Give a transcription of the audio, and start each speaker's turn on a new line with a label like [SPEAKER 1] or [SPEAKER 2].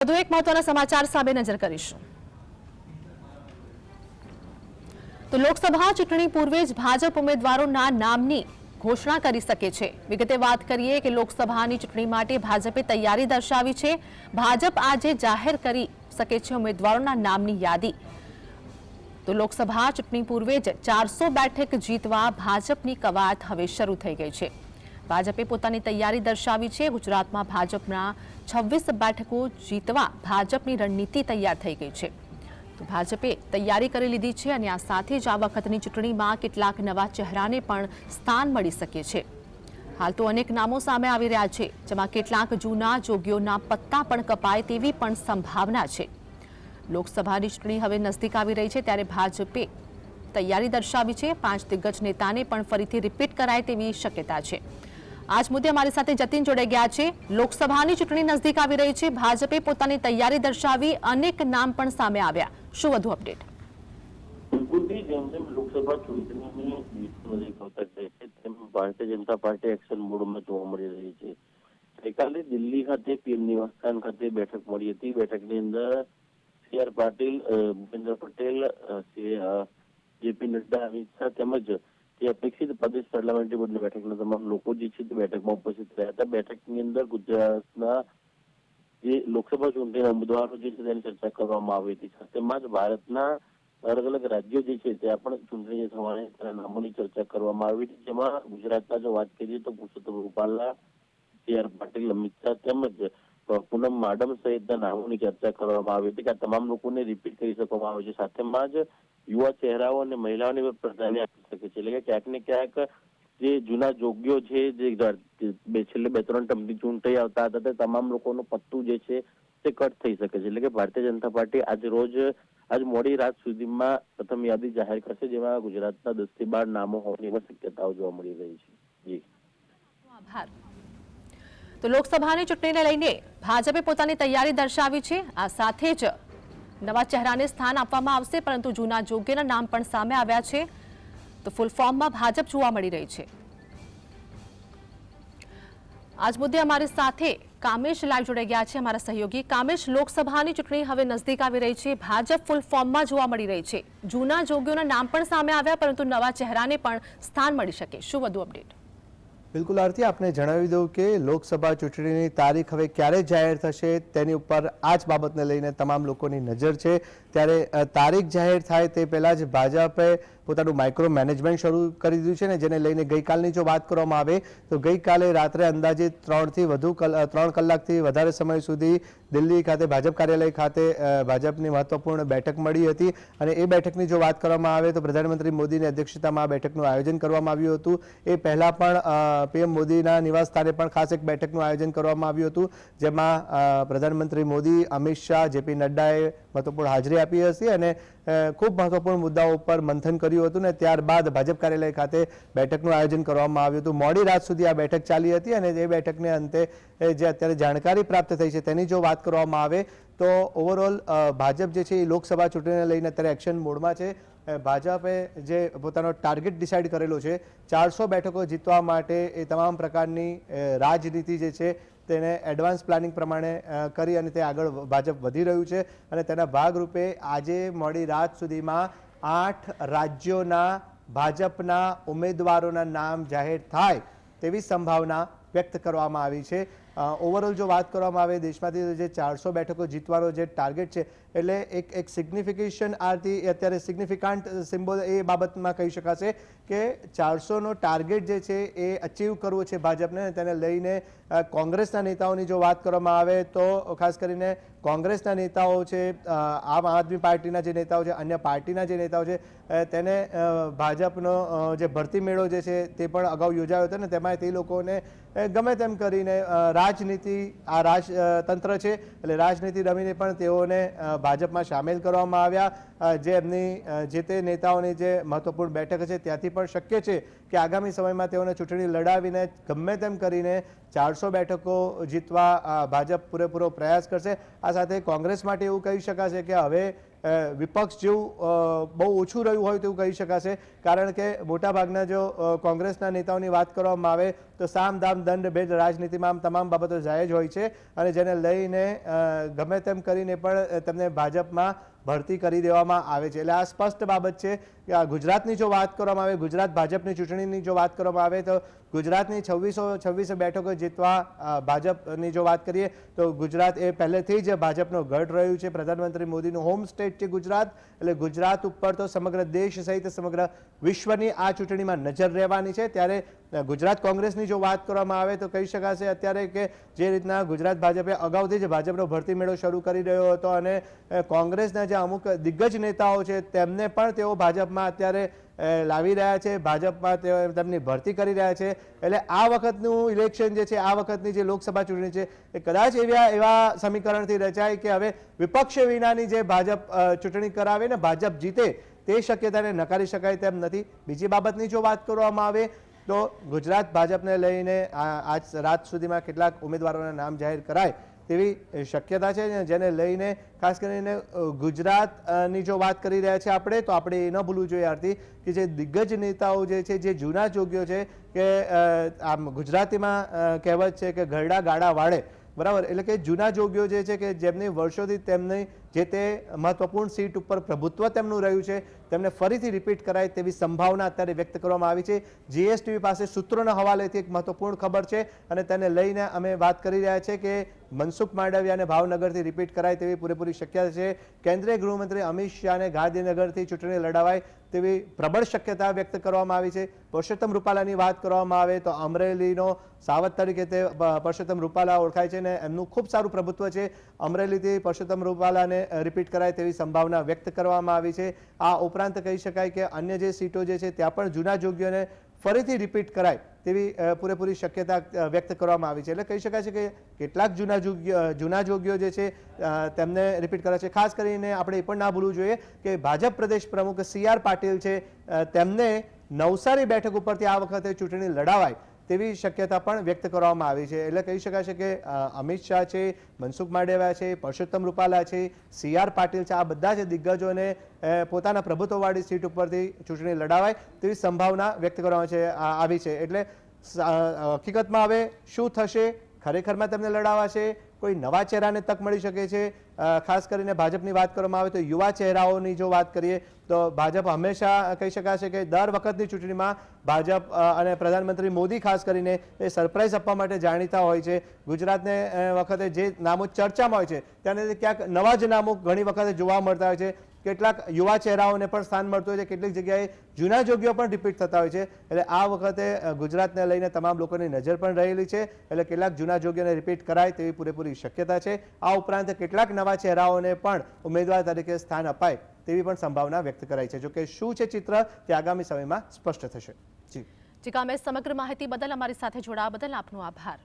[SPEAKER 1] વધુ એક મહત્વના સમાચાર સામે નજર કરીશું. તો લોકસભા ચૂંટણી પૂર્વે જ ભાજપ ઉમેદવારોના નામની ઘોષણા કરી શકે છે. વિગતે વાત કરીએ કે લોકસભાની ચૂંટણી માટે ભાજપે તૈયારી દર્શાવી છે. ભાજપ આજે જાહેર કરી શકે છે ઉમેદવારોના નામની યાદી. તો લોકસભા ચૂંટણી પૂર્વે જ ચારસો બેઠક જીતવા ભાજપની કવાયત હવે શરૂ થઈ ગઈ છે. ભાજપે પોતાની તૈયારી દર્શાવી છે. ગુજરાતમાં ભાજપના છવ્વીસ બેઠકો જીતવા ભાજપની રણનીતિ તૈયાર થઈ ગઈ છે. તો ભાજપે તૈયારી કરી લીધી છે અને આ સાથે જ આ વખતની ચૂંટણીમાં કેટલાક નવા ચહેરાને પણ સ્થાન મળી શકે છે. હાલ તો અનેક નામો સામે આવી રહ્યા છે, જેમાં કેટલાક જૂના જોગીઓના પત્તા પણ કપાય તેવી પણ સંભાવના છે. લોકસભાની ચૂંટણી હવે નજદીક આવી રહી છે ત્યારે ભાજપે તૈયારી દર્શાવી છે. પાંચ દિગ્ગજ નેતાને પણ ફરીથી રિપીટ કરાય તેવી શક્યતા છે. આજ મુદ્દે અમારી સાથે જતીન જોડાઈ ગયા છે. લોકસભાની ચૂંટણી નજદીક આવી રહી છે. ભાજપે પોતાની તૈયારી દર્શાવી અનેક નામ પણ સામે આવ્યા. શું વધુ અપડેટ?
[SPEAKER 2] બિલકુલથી લોકસભા ચૂંટણીની નજીક આવતા જાય મળી રહી છે. દિલ્હી ખાતે પીએમ નિવાસસ્થાન ખાતે બેઠક મળી હતી. બેઠકની અંદર સી આર પાટીલ ભૂપેન્દ્ર પટેલ જેપી નડ્ડા, અમિત શાહ તેમજ જે અપેક્ષિત પ્રદેશ પાર્લામેન્ટરી બોર્ડની બેઠકના તમામ લોકો જે છે તે બેઠકમાં ઉપસ્થિત રહ્યા હતા. બેઠકની અંદર ગુજરાતના જે લોકસભા ચૂંટણીના ઉમેદવારો જે છે તેની ચર્ચા કરવામાં આવી હતી. સાથેમાં જ ભારતના અલગ અલગ રાજ્યો જે છે ત્યાં પણ ચૂંટણી થવાની તેના નામોની ચર્ચા કરવામાં આવી હતી. જેમાં ગુજરાતના જો વાત કરીએ તો પુરુષોત્તમ રૂપાલા સી આર પાટીલ, અમિત શાહ તેમજ પૂનમ માડમ સહિતના નામોની ચર્ચા કરવામાં આવી હતી કે આ તમામ લોકોને રિપીટ કરી શકવામાં આવે છે. સાથેમાં જ યુવા ચહેરાઓ અને મહિલાઓને પ્રાધાન્ય આપી શકે છે. એટલે કે ક્યાંક ને ક્યાંક જે જૂના જોગ્યો છે, જે છેલ્લે બે ત્રણ ટર્મની ચૂંટણી આવતા હતા, તે તમામ લોકોનું પત્તું જે છે, તે કટ થઈ શકે છે. એટલે કે ભારતીય જનતા પાર્ટી આજ રોજ, આજ મોડી રાત સુધીમાં પ્રથમ યાદી જાહેર કરશે, જેમાં ગુજરાતના દસથી બાર નામો હોવાની શક્યતાઓ જોવા મળી રહી છે. જી.
[SPEAKER 1] તો લોકસભાની ચૂંટણીને લઈને ભાજપે પોતાની તૈયારી દર્શાવી છે. આ સાથે જ નવા ચહેરાને સ્થાન આપવામાં આવશે, પરંતુ જૂના જોગેના નામ પણ સામે આવ્યા છે. તો ફૂલ ફોર્મમાં ભાજપ જોવા મળી રહી છે. આજ મુદ્દે અમારી સાથે કામેશ લાઈવ જોડાઈ ગયા છે, અમારા સહયોગી. કામેશ, લોકસભાની ચૂંટણી હવે નજદીક આવી રહી છે. ભાજપ ફૂલ ફોર્મમાં જોવા મળી રહી છે. જૂના જોગીઓના નામ પણ સામે આવ્યા, પરંતુ નવા ચહેરાને પણ સ્થાન મળી શકે. શું વધુ અપડેટ
[SPEAKER 3] બિલકુલ આરતી, આપને જણાવી દઉં કે લોકસભા ચૂંટણીની તારીખ હવે ક્યારે જાહેર થશે તેની ઉપર આ જ બાબતને લઈને તમામ લોકોની નજર છે. ત્યારે તારીખ જાહેર થાય તે પહેલાં જ ભાજપે પોતાનું માઇક્રો મેનેજમેન્ટ શરૂ કરી દીધું છે ને, જેને લઈને ગઈકાલની જો વાત કરવામાં આવે, તો ગઈકાલે રાત્રે અંદાજે ત્રણથી વધુ ત્રણ કલાકથી વધારે સમય સુધી દિલ્હી ખાતે ભાજપ કાર્યાલય ખાતે ભાજપની મહત્વપૂર્ણ બેઠક મળી હતી. અને એ બેઠકની જો વાત કરવામાં આવે, તો પ્રધાનમંત્રી મોદીની અધ્યક્ષતામાં આ બેઠકનું આયોજન કરવામાં આવ્યું હતું. એ પહેલાં પણ પીએમ મોદીના નિવાસ સ્થાને પણ ખાસ એક બેઠકનું આયોજન કરવામાં આવ્યું હતું, જેમાં પ્રધાનમંત્રી મોદી, અમિત શાહ જેપી નડ્ડાએ મહત્વપૂર્ણ હાજરી આપી હતી અને ખૂબ મહત્વપૂર્ણ મુદ્દાઓ ઉપર મંથન કર્યું હતું ને ત્યારબાદ ભાજપ કાર્યાલય ખાતે બેઠકનું આયોજન કરવામાં આવ્યું હતું. મોડી રાત સુધી આ બેઠક ચાલી હતી અને એ બેઠકને અંતે જે અત્યારે જાણકારી પ્રાપ્ત થઈ છે તેની જો વાત કરવામાં આવે તો ઓવરઓલ ભાજપ જે છે એ લોકસભા ચૂંટણીને લઈને અત્યારે એક્શન મોડમાં છે. ભાજપે જે પોતાનો ટાર્ગેટ ડિસાઇડ કરેલો છે, ચારસો બેઠકો જીતવા માટે એ તમામ પ્રકારની રાજનીતિ જે છે તેને એડવાન્સ પ્લાનિંગ પ્રમાણે કરી અને તે આગળ ભાજપ વધી રહ્યું છે અને તેના ભાગરૂપે આજે મોડી રાત સુધીમાં આઠ રાજ્યોના, ભાજપના ઉમેદવારોના નામ જાહેર થાય તેવી સંભાવના વ્યક્ત કરવામાં આવી છે. ઓવરઓલ જો વાત કરવામાં આવે દેશમાંથી જે ચારસો બેઠકો જીતવાનો જે ટાર્ગેટ છે એટલે એક એક સિગ્નિફિકેશન આરથી એ અત્યારે સિગ્નિફિકાન્ટ સિમ્બોલ એ બાબતમાં કહી શકાશે કે ચારસોનો ટાર્ગેટ જે છે એ અચીવ કરવો છે ભાજપને તેને લઈને કોંગ્રેસના નેતાઓની જો વાત કરવામાં આવે તો ખાસ કરીને કોંગ્રેસના નેતાઓ છે આમ આદમી પાર્ટીના જે નેતાઓ છે અન્ય પાર્ટીના જે નેતાઓ છે તેને ભાજપનો જે ભરતી મેળો જે છે તે પણ અગાઉ યોજાયો હતો ને તેમાં તે લોકોને ગમે તેમ કરીને અ, રાજનીતિ, આ રાજતંત્ર છે, એટલે રાજનીતિ રમીને પણ તેઓને ભાજપમાં સામેલ કરવામાં આવ્યા. જે એમની જે તે નેતાઓની જે મહત્વપૂર્ણ બેઠક છે, ત્યાંથી પણ શક્ય છે કે આગામી સમયમાં તેઓને ચૂંટણી લડાવીને ગમે તેમ કરીને ચારસો બેઠકો જીતવા ભાજપ પૂરેપૂરો પ્રયાસ કરશે. આ સાથે કોંગ્રેસ માટે એવું કહી શકાશે કે હવે વિપક્ષ જેવું બહુ ઓછું રહ્યું હોય તેવું કહી શકાશે. કારણ કે મોટાભાગના જો કોંગ્રેસના નેતાઓની વાત કરવામાં આવે, તો સામ દામ દંડ ભેદ રાજનીતિમાં આમ તમામ બાબતો જાયજ હોય છે. અને જેને લઈને ગમે તેમ કરીને પણ તેમને ભાજપમાં ભરતી કરી દેવામાં આવે છે. એટલે આ સ્પષ્ટ બાબત છે કે આ ગુજરાતની જો વાત કરવામાં આવે, ગુજરાત ભાજપની ચૂંટણીની જો વાત કરવામાં આવે, તો ગુજરાતની છવ્વીસો છવ્વીસો બેઠકો જીતવા ભાજપની જો વાત કરીએ, તો ગુજરાત એ પહેલેથી જ ભાજપનો ગઢ રહ્યું છે. પ્રધાનમંત્રી મોદીનું હોમ સ્ટેટ છે ગુજરાત. એટલે ગુજરાત ઉપર તો સમગ્ર દેશ સહિત સમગ્ર વિશ્વની આ ચૂંટણીમાં નજર રહેવાની છે. ત્યારે ગુજરાત કોંગ્રેસની જો વાત કરવામાં આવે તો કહી શકાશે અત્યારે કે જે રીતના ગુજરાત ભાજપે અગાઉથી જ ભાજપનો ભરતી મેળો શરૂ કરી રહ્યો હતો અને કોંગ્રેસના જે અમુક દિગ્ગજ નેતાઓ છે તેમને પણ તેઓ ભાજપમાં અત્યારે લાવી રહ્યા છે, ભાજપમાં તેઓ તેમની ભરતી કરી રહ્યા છે. એટલે આ વખતનું ઇલેક્શન જે છે, આ વખતની જે લોકસભા ચૂંટણી છે, એ કદાચ એવા એવા સમીકરણથી રચાય કે હવે વિપક્ષ વિનાની જે ભાજપ ચૂંટણી કરાવે ને ભાજપ જીતે તે શક્યતાને નકારી શકાય તેમ નથી. બીજી બાબતની જો વાત કરવામાં આવે તો ગુજરાત ભાજપને લઈને આજ રાત સુધીમાં કેટલાક ઉમેદવારોના નામ જાહેર કરાય તેવી શક્યતા છે જેને લઈને ખાસ કરીને ગુજરાતની જો વાત કરી રહ્યા છે આપણે, તો આપણે એ ન ભૂલવું જોઈએ આરતી કે જે દિગ્ગજ નેતાઓ જે છે, જે જૂના જોગ્યો છે કે આમ ગુજરાતીમાં કહેવત છે કે ઘરડા ગાડા વાળે બરાબર? એટલે કે જૂના જોગીઓ જે છે કે જેમની વર્ષોથી તેમની જે તે મહત્વપૂર્ણ સીટ ઉપર પ્રભુત્વ તેમનું રહ્યું છે, તેમને ફરીથી રિપીટ કરાય તેવી સંભાવના અત્યારે વ્યક્ત કરવામાં આવી છે. જીએસટીવી પાસે સૂત્રોના હવાલેથી એક મહત્વપૂર્ણ ખબર છે અને તેને લઈને અમે વાત કરી રહ્યા છે કે મનસુખ માંડવિયાને ભાવનગરથી રિપીટ કરાય તેવી પૂરેપૂરી શક્યતા છે. કેન્દ્રીય ગૃહમંત્રી અમિત શાહને ગાંધીનગરથી ચૂંટણી લડાવાય તેવી પ્રબળ શક્યતા વ્યક્ત કરવામાં આવી છે. પુરુષોત્તમ રૂપાલાની વાત કરવામાં આવે તો અમરેલીનો સાવત તરીકે તે પુરુષોત્તમ રૂપાલા ઓળખાય છે ને એમનું ખૂબ સારું પ્રભુત્વ છે. અમરેલીથી પુરુષોત્તમ રૂપાલાને રિપીટ કરાય તેવી સંભાવના વ્યક્ત કરવામાં આવી છે. આ ઉપરાંત કહી શકાય કે અન્ય જે સીટો જે છે, ત્યાં પણ જૂના જોગ્યોને ફરીથી રિપીટ કરાય. તેવી પૂરેપૂરી શક્યતા વ્યક્ત કરવામાં આવી છે. એટલે કહી શકાય છે કે કેટલાક જૂના જૂના જોગ્યો જે છે તેમને રિપીટ કરે છે. ખાસ કરીને આપણે એ પણ ના ભૂલવું જોઈએ કે ભાજપ પ્રદેશ પ્રમુખ સી આર પાટીલ છે તેમને નવસારી બેઠક ઉપરથી આ વખતે ચૂંટણી લડાવાય. તેવી શક્યતા પણ વ્યક્ત કરવામાં આવી છે. એટલે કહી શકાય છે કે અમિત શાહ છે, મનસુખ માંડેવા છે, પરસોત્તમ રૂપાલા છે, સી આર પાટીલ છે, આ બધા જ દિગ્ગજોને પોતાના પ્રભુત્વવાળી સીટ ઉપરથી ચૂંટણી લડાવાય તેવી સંભાવના વ્યક્ત કરવામાં છે આવી છે. એટલે હકીકતમાં હવે શું થશે? ખરેખરમાં તેમને લડાવાશે? કોઈ નવા ચહેરાને તક મળી શકે છે? ખાસ કરીને ભાજપની વાત કરવામાં આવે તો યુવા ચહેરાઓની જો વાત કરીએ તો ભાજપ હંમેશા કહી શકાશે કે દર વખતની ચૂંટણીમાં ભાજપ અને પ્રધાનમંત્રી મોદી ખાસ કરીને એ સરપ્રાઈઝ આપવા માટે જાણીતા હોય છે. ગુજરાતને વખતે જે નામો ચર્ચામાં હોય છે તેને ક્યાંક નવા જ નામો ઘણી વખતે જોવા મળતા હોય છે. કેટલાક યુવા ચહેરાઓને પણ સ્થાન મળતું હોય છે. કેટલીક જગ્યાએ જૂના જોગ્યો પણ રિપીટ થતા હોય છે. એટલે આ વખતે ગુજરાતને લઈને તમામ લોકોની નજર પણ રહેલી છે. એટલે કેટલાક જૂના જોગ્યોને રિપીટ કરાય તેવી પૂરેપૂરી શક્યતા છે. આ ઉપરાંત કેટલાક નવા ચહેરાઓને પણ ઉમેદવાર તરીકે સ્થાન અપાય તેવી પણ સંભાવના વ્યક્ત કરાઈ છે. જોકે શું છે ચિત્ર તે આગામી સમયમાં સ્પષ્ટ થશે. જી.
[SPEAKER 1] જી, કામે સમગ્ર માહિતી બદલ અમારી સાથે જોડાવા બદલ આપનો આભાર.